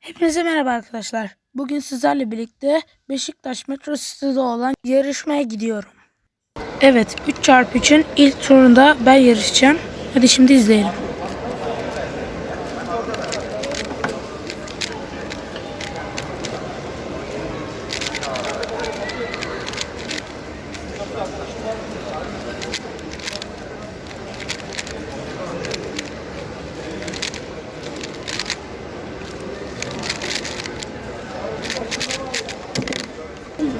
Hepinize merhaba arkadaşlar. Bugün sizlerle birlikte Beşiktaş Metro City'de olan yarışmaya gidiyorum. Evet 3x3'ün ilk turunda ben yarışacağım. Hadi şimdi izleyelim.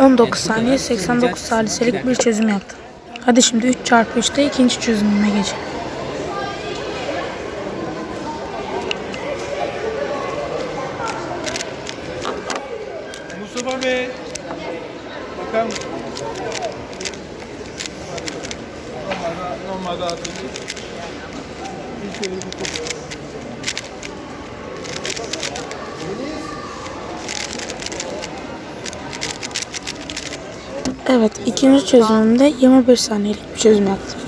19 saniye 89 saliselik bir çözüm yaptım. Hadi şimdi 3x3'te ikinci çözümüme geçelim. Mustafa Bey. Bakar mısın? Normalde, normalde atılıyor. Bir şöyle bir. Evet ikinci çözümümde 21 saniyelik bir çözüm yaptım.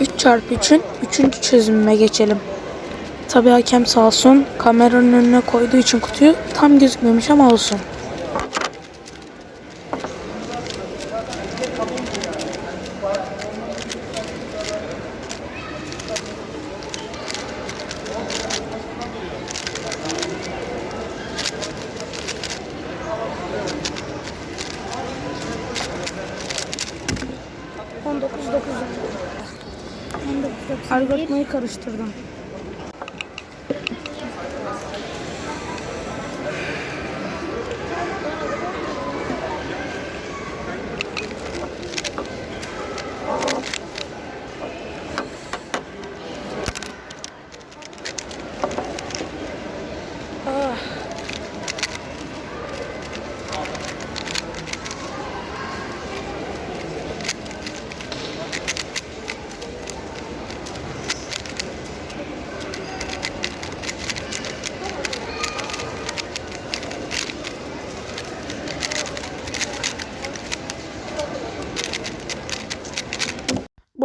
3x3'ün üçüncü çözümüme geçelim. Tabii hakem sağ olsun kameranın önüne koyduğu için kutuyu tam gözükmemiş ama olsun. Algoritmayı karıştırdım.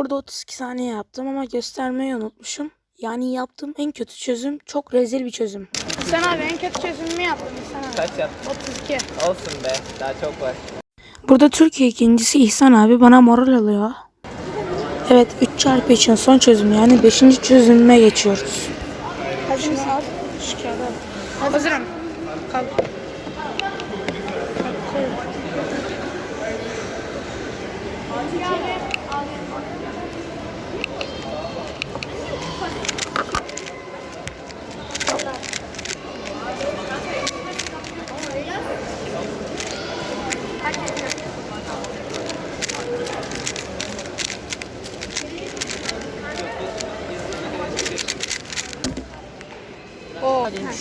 Burada 32 saniye yaptım ama göstermeyi unutmuşum. Yani yaptığım en kötü çözüm çok rezil bir çözüm. Sen abi en kötü çözümümü yaptın sen abi. Kaç yaptın? 32. Olsun be. Daha çok var. Burada Türkiye ikincisi İhsan abi bana moral alıyor. Evet 3 çarpı için son çözüm yani 5. çözümüme geçiyoruz. Hazır mısın? Hazırım. Kalk.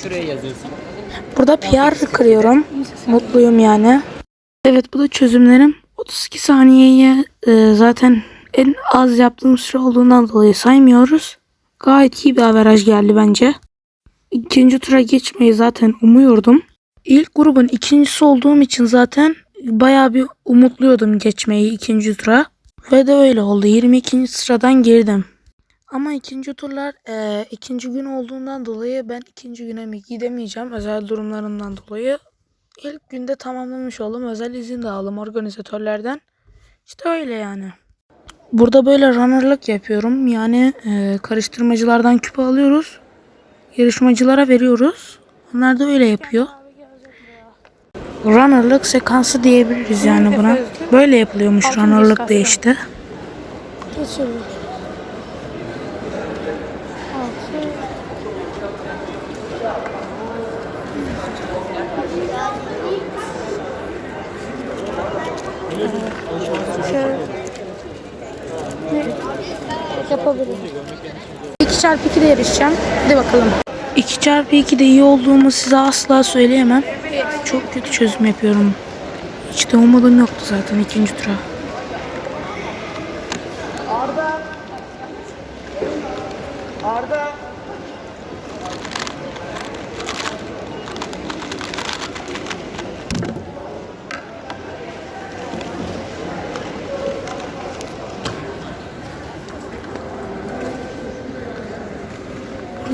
Şuraya yazıyorsun. Burada PR kırıyorum. Mutluyum yani. Evet bu da çözümlerim. 32 saniyeye e, zaten en az yaptığım süre olduğundan dolayı saymıyoruz. Gayet iyi bir averaj geldi bence. İkinci tura geçmeyi zaten umuyordum. İlk grubun ikincisi olduğum için zaten bayağı bir umutluyordum geçmeyi ikinci tura. Ve de öyle oldu. 22. sıradan girdim. Ama ikinci turlar eee, ikinci gün olduğundan dolayı ben ikinci güne mi gidemeyeceğim özel durumlarından dolayı. İlk günde tamamlamış oldum. Özel izin de aldım organizatörlerden. İşte öyle yani. Burada böyle runnerlık yapıyorum. Yani eee, karıştırmacılardan küpe alıyoruz. Yarışmacılara veriyoruz. Onlar da öyle yapıyor. Runnerlık sekansı diyebiliriz yani buna. Böyle yapılıyormuş runnerlık da işte. Geçiyorum. Yapabilirim. 2 çarpı 2 de yarışacağım. Hadi bakalım. 2 çarpı 2 de iyi olduğumu size asla söyleyemem. Çok kötü çözüm yapıyorum. Hiç de umudum yoktu zaten ikinci tura.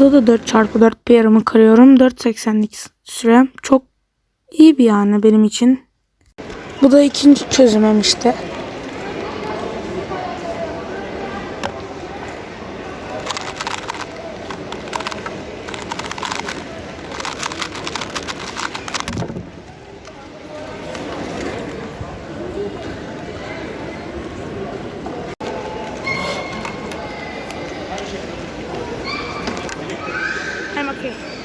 Burada da 4x4 bir yarımı kırıyorum. 4.80'lik sürem. Çok iyi bir yani benim için. Bu da ikinci çözümüm işte. Okay.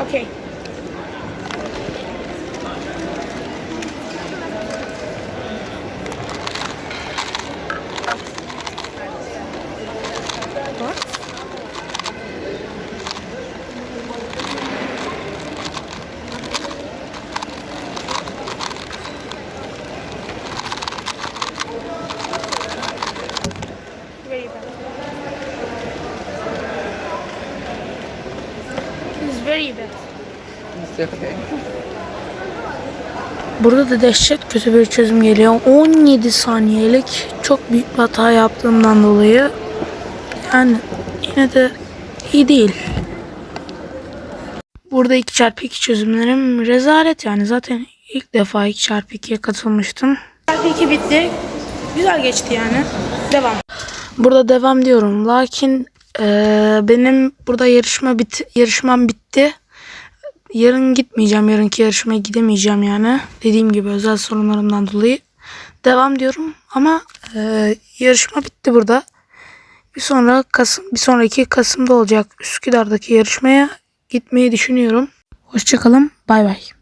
Okay. Burada da dehşet kötü bir çözüm geliyor. 17 saniyelik çok büyük bir hata yaptığımdan dolayı yani yine de iyi değil. Burada 2x2 çözümlerim rezalet yani. Zaten ilk defa 2x2'ye katılmıştım. Çarpı 2 bitti. Güzel geçti yani. Devam. Burada devam diyorum. Lakin eee, benim burada yarışma bit yarışmam bitti. Yarın gitmeyeceğim. Yarınki yarışmaya gidemeyeceğim yani. Dediğim gibi özel sorunlarımdan dolayı devam diyorum. Ama eee, yarışma bitti burada. Bir sonra Kasım bir sonraki Kasım'da olacak Üsküdar'daki yarışmaya gitmeyi düşünüyorum. Hoşçakalın. Bay bay.